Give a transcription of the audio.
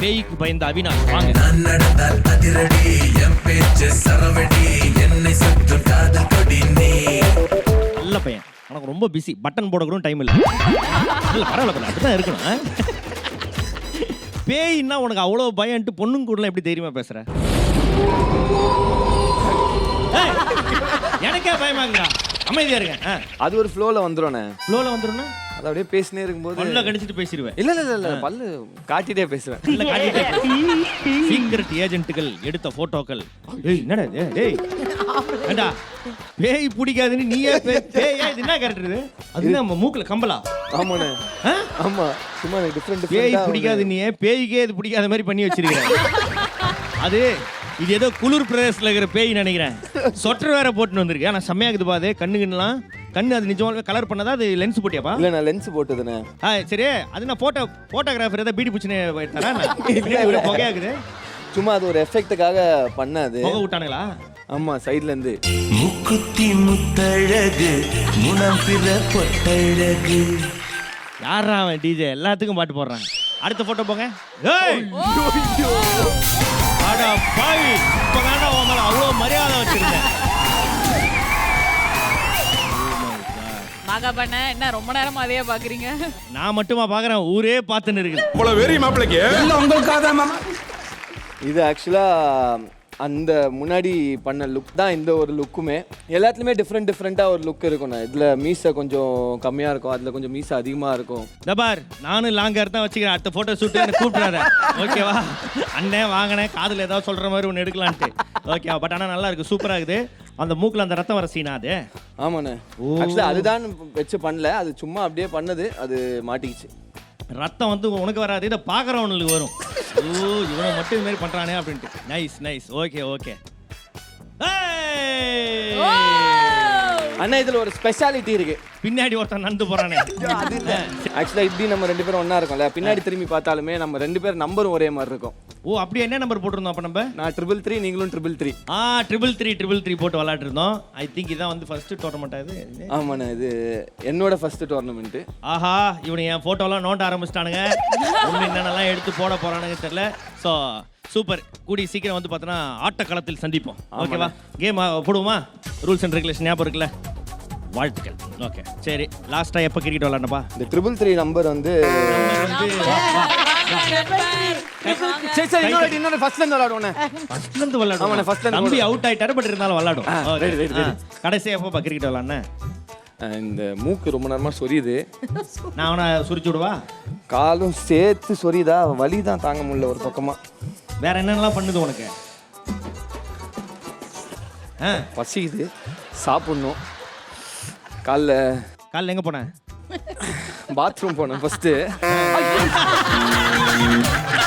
பேய்க்கு பயந்த அவினாஷ் வாங்க. நான் நடந்தால் அதிரடி என் பேச்சு சரவடி என்னை சுற்றும் காதல் கொடி நீ. நல்ல பையன். உனக்கு ரொம்ப பிஸி பட்டன் போட கூட டைம் இல்லை. இல்ல பரவாயில்ல பரவாயில்ல. அப்படிதான் இருக்கணும்? பேய்னா உனக்கு அவ்வளோ பயன்ட்டு பொண்ணுங்க கூடலாம் எப்படி தைரியமா பேசுற? ஏய், எனக்கே பயமாங்கடா அமைதியா இருக்கேன் ஆ. அது ஒரு ஃப்ளோல வந்துடும்ண்ணே ஃப்ளோவில் வந்துருன்னா அது அப்படியே பேசினே இருக்கும்போது பல்ல கடிச்சிட்டு பேசிடுவேன். இல்ல இல்ல இல்ல பல்லு காட்டிட்டே பேசுவேன். இல்ல காட்டிட்டே சீக்கிரட் ஏஜென்ட்டுகள் எடுத்த போட்டோக்கள் ஏய் என்னடா இது? டேய் ஏண்டா? பேய் பிடிக்காதுன்னு நீயே பேயா? இது என்ன கேரக்டர் இது? அது நம்ம மூக்குல கம்பலா ஆமாண்ணே? ஆமா. சும்மா டிஃப்ரெண்ட் பேய் பிடிக்காது நீ பேய்க்கே இது பிடிக்காத மாதிரி பண்ணி வச்சிருக்கிற அது இது ஏதோ குளிர் பிரதேசத்துல இருக்கிற பேய் நினைக்கிறேன். சொட்டர் வேற போட்டுன்னு வந்திருக்கு. ஆனா செம்மையா இருக்குது பாது கண்ணு கண்ணுலாம். கண்ணு அது நிஜமாலுமே கலர் பண்ணதா? அது லென்ஸ் போட்டியாப்பா? இல்ல நான் லென்ஸ் போட்டதுண்ணே. ஆ சரி. அது நான் போட்டோ போட்டோகிராஃபர் ஏதாவது பீடி பிடிச்சினே தரேன் ஒரே புகையாக்குது சும்மா அது ஒரு எஃபெக்ட்டுக்காக பண்ணது. புகை விட்டானுங்களா? ஆமா சைடுல இருந்து. முக்குத்தி முத்தழகு முனம் பிற பொட்டழகு. யாரா அவன் டிஜே எல்லாத்துக்கும் பாட்டு போடுறான். அடுத்த போட்டோ போங்க. ஏய்! அட பாவி இப்ப தாண்டா உன் மேல அவ்வளோ மரியாதை வச்சிருந்தேன் நாகப்பண்ண என்ன ரொம்ப நேரமா அதையே பாக்குறீங்க? நான் மட்டுமா பாக்குறேன் ஊரே பார்த்துன்னு இருக்குது. இவ்வளவு வெறி மாப்பிளைக்கு? இது ஆக்சுவலா அந்த முன்னாடி பண்ண லுக் தான் இந்த ஒரு லுக்குமே எல்லாத்துலயுமே டிஃப்ரெண்ட் டிஃப்ரெண்ட்டாக ஒரு லுக் இருக்கும்ண்ணே. இதில் மீசை கொஞ்சம் கம்மியாக இருக்கும். அதில் கொஞ்சம் மீசை அதிகமாக இருக்கும். இந்த பார் நானும் லாங் ஹேர் தான் வச்சுக்கிறேன். அடுத்த போட்டோ ஷூட் எனக்கு ஓகேவா அண்ணன் வாங்கினேன் காதுல ஏதாவது சொல்ற மாதிரி ஒன்று எடுக்கலான்ட்டு. ஓகேவா பட் ஆனால் நல்லா இருக்கு. சூப்பரா இருக்குது. அந்த மூக்குல அந்த ரத்தம் வர சீனா அது? ஆமாண்ணே. ஆக்சுவலாக அதுதான் வச்சு பண்ணல. அது சும்மா அப்படியே பண்ணது. அது மாட்டிக்கிச்சு. ரத்தம் வந்து உனக்கு வராது. இதை பார்க்குறவனுக்கு வரும். ஓ இவனை மட்டும் இது மாதிரி பண்ணுறானே அப்படின்ட்டு நைஸ் நைஸ் ஓகே ஓகே அண்ணா இதில் ஒரு ஸ்பெஷாலிட்டி இருக்கு. பின்னாடி ஒருத்தன் நடந்து போறானே. ஆக்சுவலாக இப்படி நம்ம ரெண்டு பேரும் ஒன்றா இருக்கோம்ல. பின்னாடி திரும்பி பார்த்தாலுமே நம்ம ரெண்டு பேர் நம்பரும் ஒரே மாதிரி இருக்கும். ஓ அப்படி என்ன நம்பர் போட்டிருந்தோம் அப்போ நம்ம? நான் ட்ரிபிள் த்ரீ நீங்களும் ட்ரிபிள் த்ரீ ஆ ட்ரிபிள் த்ரீ ட்ரிபிள் த்ரீ போட்டு விளாட்டுருந்தோம் ஐ திங்க் இதான் வந்து ஃபர்ஸ்ட் டோர்னமெண்ட் இது? ஆமாண்ணே இது என்னோட ஃபர்ஸ்ட் டோர்னமெண்ட்டு ஆஹா இவனை என் போட்டோலாம் நோண்ட ஆரம்பிச்சிட்டானுங்க. என்னென்னலாம் எடுத்து போட போறானுங்க தெரியல. ஸோ சூப்பர் கூடி சீக்கிரம் வந்து பார்த்தோன்னா ஆட்டக்களத்தில் சந்திப்போம். ஓகேவா கேம் போடுவோமா? ரூல்ஸ் அண்ட் ரெகுலேஷன் ஞாபகம் இருக்குல்ல? வாழ்த்துக்கள். ஓகே சரி. லாஸ்ட்டாக எப்போ கிரிக்கெட் விளாண்டப்பா இந்த ட்ரிபிள் த்ரீ நம்பர் வந்து சரி சரி இன்னொரு இன்னொரு ஃபர்ஸ்ட்ல இருந்து விளையாடுவோண்ணே ஃபர்ஸ்ட்லேருந்து விளாடும் ஆமாண்ணே, first ல இருந்து தம்பி அவுட் ஆயிட்டாரு பட் இருந்தாலும் ready. கடைசி எப்போ கிரிக்கெட் விளாட்னேன் அஹ் இந்த மூக்கு ரொம்ப நேரமா சொரியுது. நான் அவனை சுரிச்சு விடுவா? காலும் சேர்த்து சொரியுதா? வலி தான் தாங்க முடியல ஒரு பக்கமா. வேற என்னென்னலாம் பண்ணுது உனக்கு? ஆ. பசிக்குது. சாப்பிடணும். காலைல காலைல எங்கே போனேன் பாத்ரூம் போனேன் 哎呀！